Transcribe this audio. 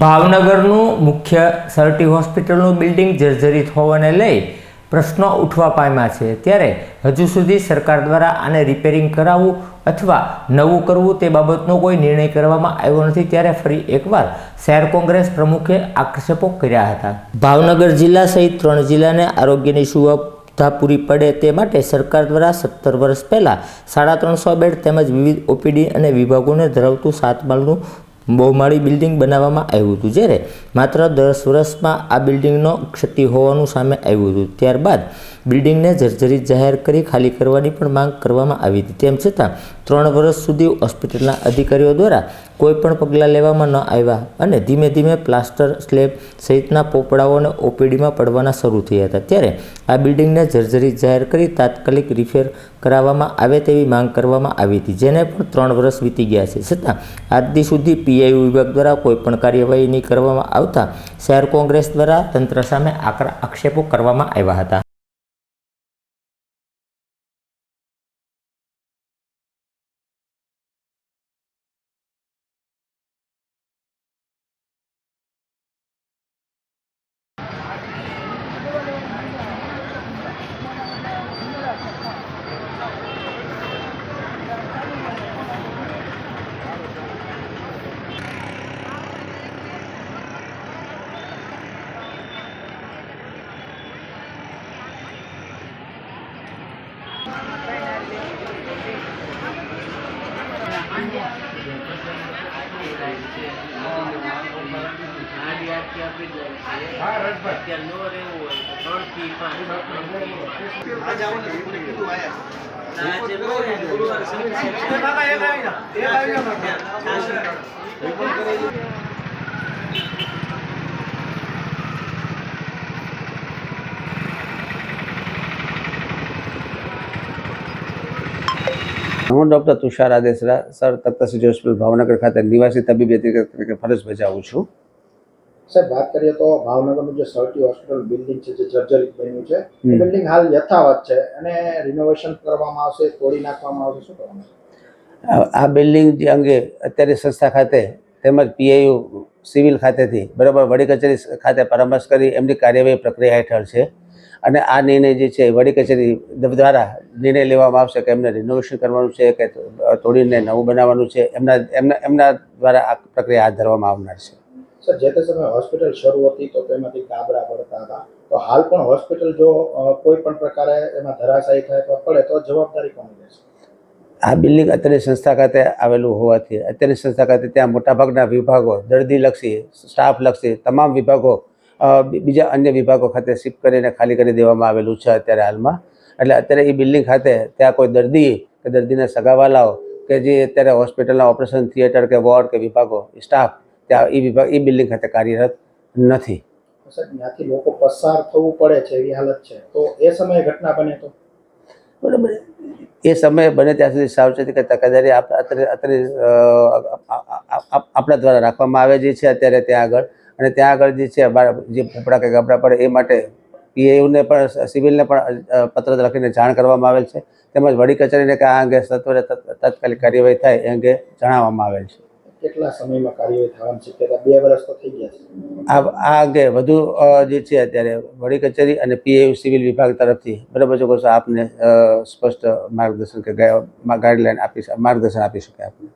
ભાવનગરનું મુખ્ય સરટી હોસ્પિટલનું બિલ્ડિંગ જર્જરિત હોવાને લઈ પ્રશ્નો ઉઠવા પામ્યા છે. ત્યારે હજુ સુધી સરકાર દ્વારા આને રિપેરિંગ કરાવવું અથવા નવું કરવું તે બાબતનો કોઈ નિર્ણય કરવામાં આવ્યો નથી. ત્યારે ફરી એકવાર શહેર કોંગ્રેસ પ્રમુખે આક્ષેપો કર્યા હતા. ભાવનગર જિલ્લા સહિત ત્રણ જિલ્લાને આરોગ્યની સુવિધા પૂરી પડે તે માટે સરકાર દ્વારા સત્તર વર્ષ પહેલાં સાડા ત્રણસો બેડ તેમજ વિવિધ ઓપીડી અને વિભાગોને ધરાવતું સાત માળનું બહુમાળી બિલ્ડિંગ બનાવવામાં આવ્યું હતું જ્યારે માત્ર દસ વર્ષમાં આ બિલ્ડિંગનો ક્ષતિ હોવાનું સામે આવ્યું હતું. ત્યારબાદ બિલ્ડિંગને જર્જરિત જાહેર કરી, ખાલી કરવાની પણ માંગ કરવામાં આવી હતી. તેમ છતાં ત્રણ વર્ષ સુધી હોસ્પિટલના અધિકારીઓ દ્વારા કોઈ પણ પગલાં લેવામાં ન આવ્યા અને ધીમે ધીમે પ્લાસ્ટર સ્લેબ સહિતના પોપડાઓને ઓપીડીમાં પડવાના શરૂ થયા હતા. ત્યારે આ બિલ્ડિંગને જર્જરિત જાહેર કરી તાત્કાલિક રિફેર કરાવવામાં આવે તેવી માંગ કરવામાં આવી હતી, જેને પણ ત્રણ વર્ષ વીતી ગયા છે. છતાં આજથી સુધી સુધી પીઆઈયુ વિભાગ દ્વારા કોઈપણ કાર્યવાહી નહીં કરવામાં આવતા. શહેર કોંગ્રેસ દ્વારા તંત્ર સામે આકરા આક્ષેપો કરવામાં આવ્યા હતા. ત્રણથી પાંચ ત્રણથી પાંચ. આજે નો રહેવું ગુરુવારે સમીક્ષા હું ડૉક્ટર તુષાર આદેશરા સર તખ્તસિટી હોસ્પિટલ ભાવનગર ખાતે નિવાસી તબીબી તરીકે ફરજ બજાવું છું. સાહેબ વાત કરીએ તો ભાવનગરનું જે સર્ટી હોસ્પિટલ બિલ્ડિંગ છે જે જર્જરિત બન્યું છે એ બિલ્ડિંગ હાલ યથાવત છે અને રિનોવેશન કરવામાં આવશે તોડી નાખવામાં આવશે શું કરવાનું આ- બિલ્ડિંગ જે અંગે અત્યારે સંસ્થા ખાતે તેમજ પીઆઈયુ સિવિલ ખાતેથી બરાબર વડી કચેરી ખાતે પરામર્શ કરી એમની કાર્યવાહી પ્રક્રિયા હેઠળ છે. અને આ નિર્ણય જે છે વડી કચેરી દ્વારા નિર્ણય લેવામાં આવશે કે એમને રિનોવેશન કરવાનું છે કે તોડીને નવું બનાવવાનું છે એમના એમના એમના દ્વારા આ પ્રક્રિયા હાથ ધરવામાં આવનાર છે. સર જે તે સમયે હોસ્પિટલ શરૂ હતી તો તેમાંથી ગાબડા પડતા હતા. તો હાલ પણ હોસ્પિટલ જો કોઈ પણ પ્રકારે એમાં ધરાશાયી થાય તો પડે તો જવાબદારી કોની લેશે આ બિલ્ડિંગ અત્યારની સંસ્થા ખાતે આવેલું હોવાથી અત્યારની સંસ્થા ખાતે ત્યાં મોટાભાગના વિભાગો દર્દીલક્ષી સ્ટાફલક્ષી તમામ વિભાગો બીજા અન્ય વિભાગો ખાતે શિફ્ટ કરીને ખાલી કરી દેવામાં આવેલું છે અત્યારે હાલમાં. એટલે અત્યારે એ બિલ્ડિંગ ખાતે ત્યાં કોઈ દર્દી કે દર્દીના સગાવાલાઓ કે જે અત્યારે હોસ્પિટલના ઓપરેશન થિયેટર કે વોર્ડ કે વિભાગો સ્ટાફ ત્યાં એ વિભાગ એ બિલ્ડિંગ ખાતે કાર્યરત નથી. ત્યાંથી લોકો પસાર થવું પડે છે એવી હાલત છે. તો એ સમયે ઘટના બને તો? બરાબર. એ સમયે બને ત્યાં સુધી સાવચેતી કે તકેદારી અત્યારે અત્યારે આપણા દ્વારા રાખવામાં આવે જે છે અત્યારે ત્યાં આગળ. અને ત્યાં આગળ જે છે જે ફૂફડા કે ગાબડા પડે એ માટે પીએયુને પણ સિવિલને પણ પત્ર લખીને જાણ કરવામાં આવેલ છે. તેમજ વડી કચેરીને કે આ અંગે સત્વરે તાત્કાલિક કાર્યવાહી થાય એ અંગે જણાવવામાં આવેલ છે. કેટલા સમયમાં કાર્યવાહી થવાની શક્યતા? બે વર્ષ તો થઈ ગયા છે. આ આ અંગે વધુ જે છે અત્યારે વડી કચેરી અને પીએયુ સિવિલ વિભાગ તરફથી બરાબર કશો આપને સ્પષ્ટ માર્ગદર્શન કે ગાઈડલાઈન આપી માર્ગદર્શન આપી શકે આપને.